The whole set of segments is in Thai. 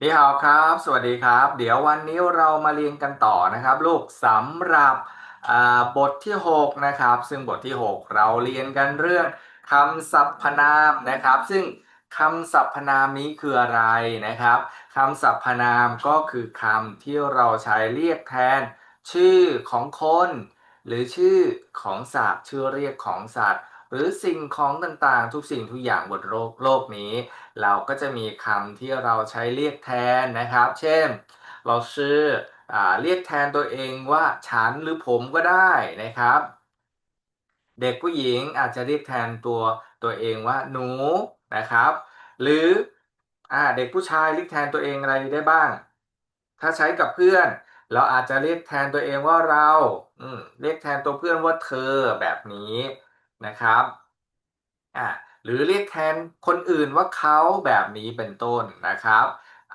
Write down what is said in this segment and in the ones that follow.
พี่ฮาวครับ สวัสดีครับ เดี๋ยววันนี้เรามาเรียนกันต่อนะครับ ลูกสำหรับอ่าบทที่ 6 นะครับ ซึ่งบทที่ 6 เราเรียนกันเรื่องคำสรรพนามนะครับ ซึ่งคำสรรพนามนี้คืออะไรนะครับคำสรรพนามก็คือคำที่เราใช้เรียกแทน ชื่อของคน หรือชื่อของสัตว์ชื่อเรียกของสัตว์ หรือสิ่งของต่างๆ ทุกสิ่งทุกอย่างบนโลกโลกนี้ เราก็จะมีคำที่เราใช้เรียกแทนนะครับ เช่น เราชื่ออเรียกแทนตัวเองว่าฉันหรือผมก็ได้นะครับ เด็กผู้หญิงอาจจะเรียกแทนตัวตัวเองว่าหนูนะครับ หรืออเด็กผู้ชายเรียกแทนตัวเองอะไรได้บ้าง ถ้าใช้กับเพื่อน เราอาจจะเรียกแทนตัวเองว่าเราเรียกแทนตัวเพื่อนว่าเธอแบบนี้ นะครับอ่าหรือเรียกแทนคนอื่นว่าเขาแบบนี้เป็นต้นนะครับ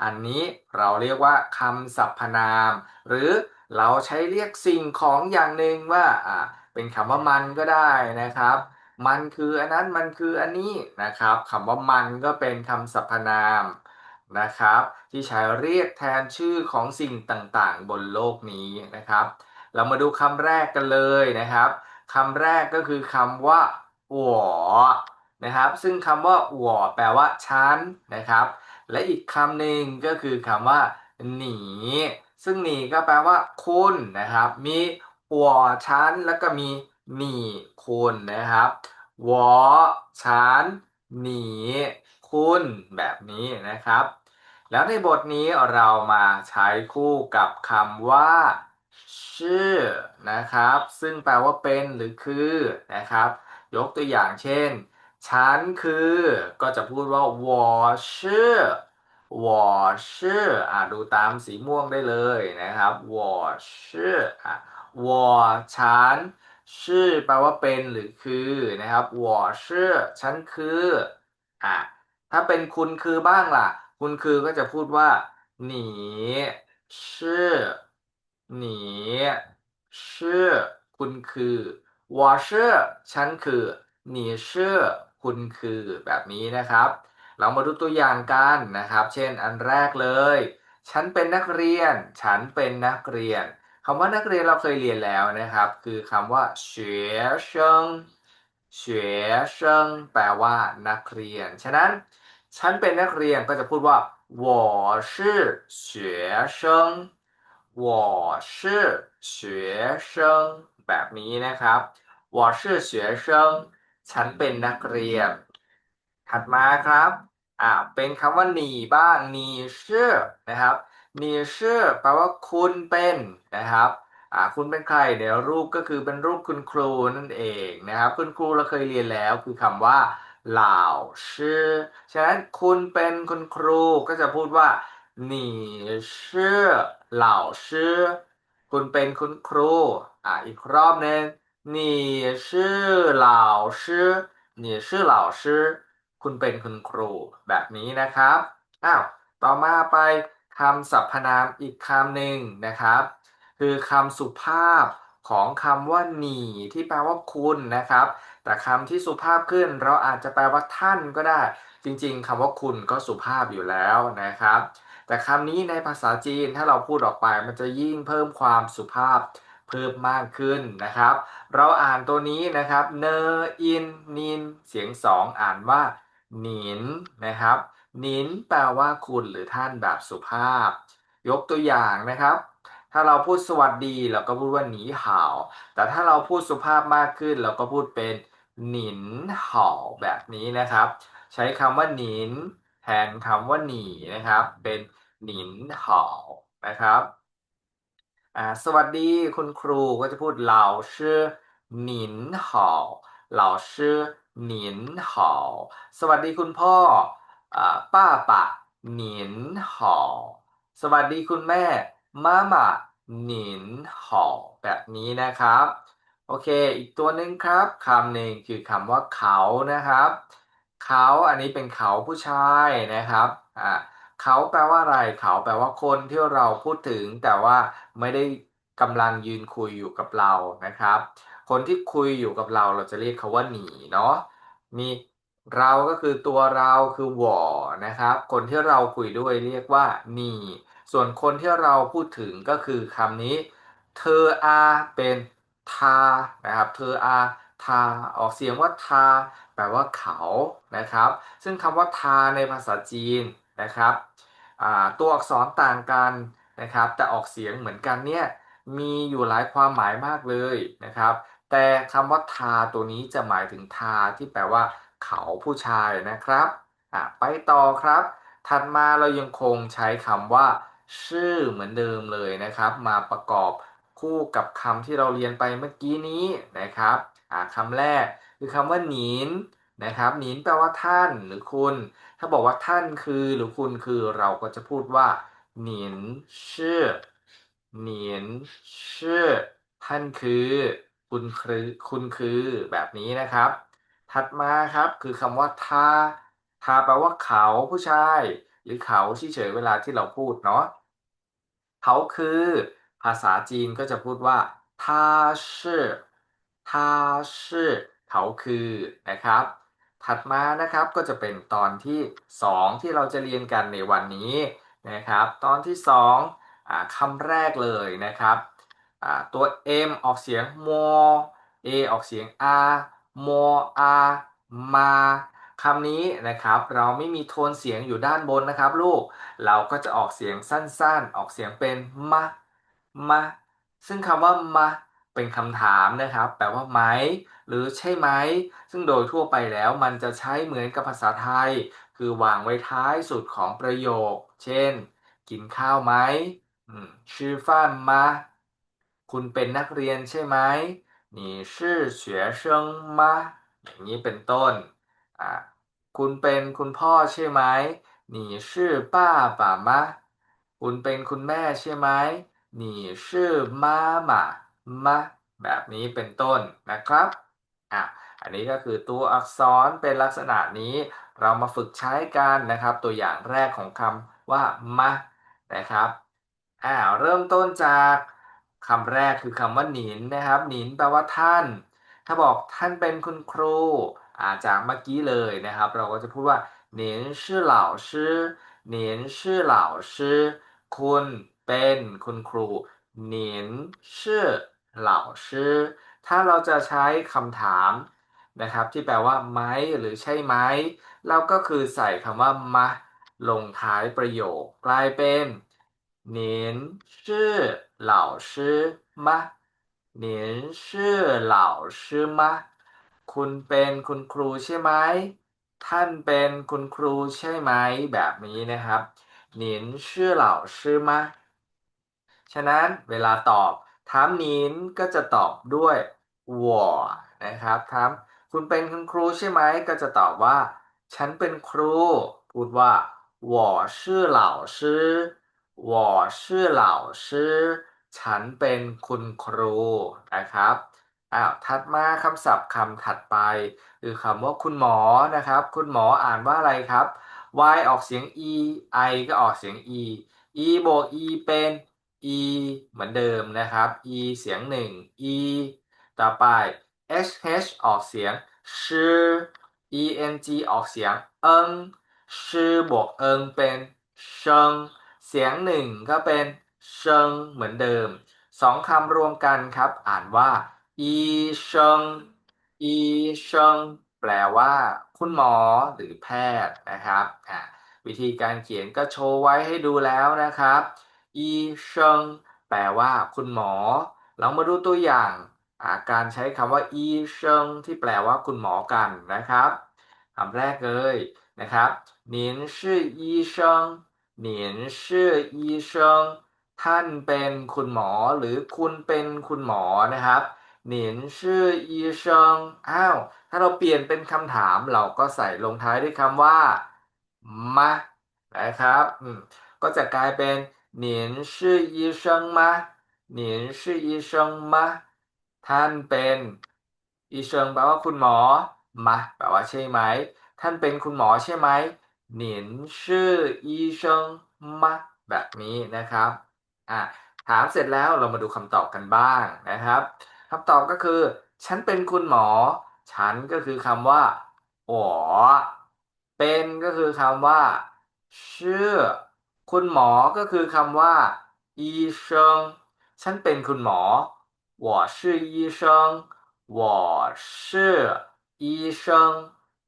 อันนี้เราเรียกว่าคำสรรพนาม หรือเราใช้เรียกสิ่งของอย่างหนึ่งว่าอ่าเป็นคำว่ามันก็ได้นะครับ มันคืออันนั้นมันคืออันนี้นะครับคำว่ามันก็เป็นคำสรรพนามนะครับ ที่ใช้เรียกแทนชื่อของสิ่งต่างๆ บนโลกนี้นะครับ เรามาดูคำแรกกันเลยนะครับ คำแรกก็คือคำว่าหัวนะครับ ซึ่งคำว่าหัวแปลว่าฉันนะครับ และอีกคำหนึ่งก็คือคำว่าหนีซึ่งหนีก็แปลว่าคุณนะครับ มีหัวฉันแล้วก็มีหนีคุณนะครับหวอฉันหนีคุณแบบนี้นะครับ แล้วในบทนี้เรามาใช้คู่กับคำว่า ชื่อนะครับ ซึ่งแปลว่าเป็นหรือคือนะครับ ยกตัวอย่างเช่น ฉันคือก็จะพูดว่า我是我是อ่าดูตามสีม่วงได้เลยนะครับ我是อ่ะ我ฉันชื่อแปลว่าเป็นหรือคือนะครับ我是ฉันคืออ่ะถ้าเป็นคุณคือบ้างล่ะ คุณคือก็จะพูดว่าหนีชื่อ หนีชื่อคุณคือ我是ฉันคือ你是คุณคือแบบนี้นะครับ เรามาดูตัวอย่างกันนะครับ เช่นอันแรกเลย ฉันเป็นนักเรียน ฉันเป็นนักเรียนคำว่านักเรียนเราเคยเรียนแล้วนะครับ คือคำว่า学生学生แปลว่านักเรียน ฉะนั้น ฉันเป็นนักเรียนก็จะพูดว่า我是学生 我是学生แบบนี้นะครับ我是学生ฉันเป็นนักเรียน ถัดมาครับอ่าเป็นคำว่าหนีบ้างหนีชื่อนะครับหนีชื่อแปลว่าคุณเป็นนะครับอ่าคุณเป็นใครเดี๋ยวรูปก็คือเป็นรูปคุณครูนั่นเองนะครับ คุณครูเราเคยเรียนแล้วคือคำว่าเหล่าชื่อฉะนั้นคุณเป็นคุณครูก็จะพูดว่า 你是老师คุณเป็นคุณครูอ่าอีกรอบหนึ่ง你是老师你是老师คุณเป็นคุณครูแบบนี้นะครับ อ้าว ต่อมาไปคำสรรพนามอีกคำหนึ่งนะครับ คือคำสุภาพของคำว่าหนีที่แปลว่าคุณนะครับ แต่คำที่สุภาพขึ้นเราอาจจะแปลว่าท่านก็ได้ จริงๆคำว่าคุณก็สุภาพอยู่แล้วนะครับ แต่คำนี้ในภาษาจีนถ้าเราพูดออกไป มันจะยิ่งเพิ่มความสุภาพเพิ่มมากขึ้นนะครับ เราอ่านตัวนี้นะครับ เนออินนิน เสียงสองอ่านว่าหนินนะครับหนินแปลว่าคุณหรือท่านแบบสุภาพ ยกตัวอย่างนะครับ ถ้าเราพูดสวัสดีเราก็พูดว่าหนีห่าว แต่ถ้าเราพูดสุภาพมากขึ้น เราก็พูดเป็นหนินห่าแบบนี้นะครับ ใช้คำว่าหนิน แทนคำว่าหนีนะครับ เป็น หนินเห่านะครับอ่าสวัสดีคุณครูก็จะพูดเหล่าชื่อหนินเห่าเชื่อหนินห่าสวัสดีคุณพ่ออ่าป้าปะหนินเห่าสวัสดีคุณแม่มาม่าหนินเห่าแบบนี้นะครับ โอเค อีกตัวหนึ่งครับคำหนึ่งคือคำว่าเขานะครับ เขาอันนี้เป็นเขาผู้ชายนะครับอ่า เขาแปลว่าอะไร เขาแปลว่าคนที่เราพูดถึง แต่ว่าไม่ได้กำลังยืนคุยอยู่กับเรานะครับ คนที่คุยอยู่กับเราเราจะเรียกเขาว่าหนีเนาะมีเราก็คือตัวเราคือหวอนะครับ คนที่เราคุยด้วยเรียกว่าหนีส่วนคนที่เราพูดถึงก็คือคำนี้ เธออาเป็นทานะครับ เธออาทาออกเสียงว่าทา แปลว่าเขานะครับ ซึ่งคำว่าทาในภาษาจีนนะครับ ตัวอักษรต่างกันนะครับ แต่ออกเสียงเหมือนกันเนี่ยมีอยู่หลายความหมายมากเลยนะครับ แต่คำว่าทาตัวนี้จะหมายถึงทาที่แปลว่า เขาผู้ชายนะครับไปต่อครับ ถัดมาเรายังคงใช้คำว่า ชื่อเหมือนเดิมเลยนะครับ มาประกอบคู่กับคำที่เราเรียนไปเมื่อกี้นี้นะครับคำแรกคือคำว่าหนิน นะครับหนินแปลว่าท่านหรือคุณ ถ้าบอกว่าท่านคือหรือคุณคือเราก็จะพูดว่าหนินชื่อหนินชื่อท่านคือคุณคือคุณคือแบบนี้นะครับ ถัดมาครับคือคำว่าทาทาแปลว่าเขาผู้ชาย หรือเขาเฉยๆเวลาที่เราพูดเนาะเขาคือ ภาษาจีนก็จะพูดว่า他是他是เขาคือนะครับ ถัดมานะครับก็จะเป็นตอนที่ 2 ที่เราจะเรียนกันในวันนี้นะครับ ตอนที่2คำแรกเลยนะครับตัว M ออกเสียงมอ A ออกเสียง R มอ R มาคำนี้นะครับเราไม่มีโทนเสียงอยู่ด้านบนนะครับลูกเราก็จะออกเสียงสั้นๆ ออกเสียงเป็นมะมาซึ่งคำว่ามะ เป็นคำถามนะครับ แปลว่าไหม หรือใช่ไหม ซึ่งโดยทั่วไปแล้วมันจะใช้เหมือนกับภาษาไทย คือวางไว้ท้ายสุดของประโยค เช่น กินข้าวไหมชื่อฟ้านมา คุณเป็นนักเรียนใช่ไหม你是学生吗อย่างนี้เป็นต้นคุณเป็นคุณพ่อใช่ไหม你是爸爸吗คุณเป็นคุณแม่ใช่ไหม你是妈妈 吗แบบนี้เป็นต้นนะครับอะอันนี้ก็คือตัวอักษรเป็นลักษณะนี้เรามาฝึกใช้กันนะครับ ตัวอย่างแรกของคำว่ามะนะครับอ่าเริ่มต้นจากคำแรกคือคำว่าหนินนะครับหนินแปลว่าท่าน ถ้าบอกท่านเป็นคุณครูอาจากเมื่อกี้เลยนะครับ เราก็จะพูดว่าหนินชื่อเหล่าชื่อหนินชื่อเหล่าชื่อคุณเป็นคุณครูหนินชื่อ เหล่าชื่อถ้าเราจะใช้คำถามนะครับ ที่แปลว่าไหมหรือใช่ไหมเราก็คือใส่คำว่ามาลงท้ายประโยค กลายเป็น您是老师吗您是老师吗คุณเป็นคุณครูใช่ไหม ท่านเป็นคุณครูใช่ไหม แบบนี้นะครับหนินชื่อเหล่าชื่อมะฉะนั้นเวลาตอบ ถามหนินก็จะตอบด้วยวอนะครับถามคุณเป็นคุณครูใช่ไหม ก็จะตอบว่า ฉันเป็นครู พูดว่า我是老师我是老师ฉันเป็นคุณครูนะครับอ้าวถัดมาคำศัพท์คำถัดไป คือคำว่าคุณหมอนะครับ คุณหมออ่านว่าอะไรครับ y ออกเสียง e i ก็ออกเสียง e e บวก e เป็น e เหมือนเดิมนะครับ e เสียงหนึ่ง e ต่อไป h h ออกเสียงชื่อ e n g ออกเสียงเอิงชื่อบวกเอิงเป็นเชิงเสียงหนึ่งก็เป็นเชิงเหมือนเดิมสองคำรวมกันครับ อ่านว่า อีเชิงอีเชิงแปลว่า คุณหมอหรือแพทย์นะครับอ่าวิธีการเขียนก็โชว์ไว้ให้ดูแล้วนะครับ อีเชิงแปลว่า คุณหมอ เรามาดูตัวอย่างาการใช้คำว่าอีเชิงที่แปลว่า คุณหมอกันนะครับคำแรกเลยนะครับ您是医生您是医生ท่านเป็นคุณหมอหรือคุณเป็นคุณหมอนะครับหนินชื่ออีเชิงอ้าว ถ้าเราเปลี่ยนเป็นคำถามเราก็ใส่ลงท้ายด้วยคำว่ามานะครับก็จะกลายเป็น หนินชื่ออีเชิงมาหนินชื่ออีเชิงมาท่านเป็นอีเชิงแปลว่าคุณหมอมาแปลว่าใช่ไหม ท่านเป็นคุณหมอใช่ไหมหนินชื่ออีเชิงมาแบบนี้นะครับอะถามเสร็จแล้วเรามาดูคำตอบกันบ้างนะครับคำตอบก็คือ ฉันเป็นคุณหมอ ฉันก็คือคำว่าโอเป็นก็คือคำว่าชื่อ คุณหมอก็คือคำว่า医生ฉันเป็นคุณหมอ我是医生我是医生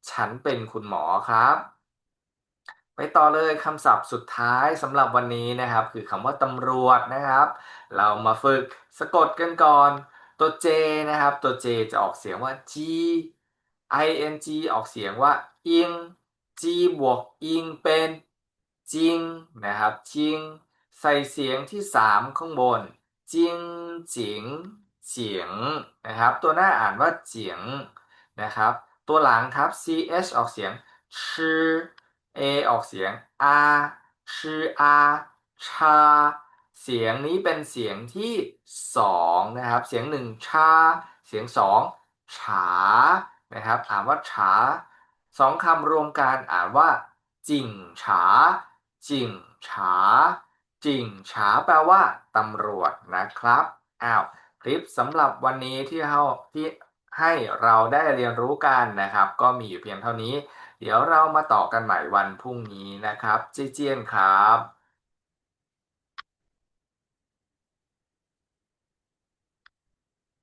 ฉันเป็นคุณหมอครับ ไปต่อเลยคำศัพท์สุดท้ายสำหรับวันนี้นะครับ คือคำว่าตำรวจนะครับ เรามาฝึกสะกดกันก่อน ตัว J นะครับ ตัว J จะออกเสียงว่า G ing ออกเสียงว่าอิง G บวกอิงเป็น จิงนะครับจิงใส่เสียงที่ 3 ข้างบนจิงจิงเจียงนะครับ ตัวหน้าอ่านว่าเจียงนะครับ ตัวหลังครับ ch ออกเสียงชื่อ a ออกเสียง a ชื่อ a ชา เสียงนี้เป็นเสียงที่สองนะครับ เสียงหนึ่งชา เสียงสองฉานะครับ อ่านว่าฉาสองคำรวมกันอ่านว่าจิงฉา จิ่งฉา จิ่งฉาแปลว่าตำรวจนะครับอ้าวคลิปสำหรับวันนี้ที่เราที่ให้เราได้เรียนรู้กันนะครับ ก็มีอยู่เพียงเท่านี้ เดี๋ยวเรามาต่อกันใหม่วันพรุ่งนี้นะครับ เจเจียนครับ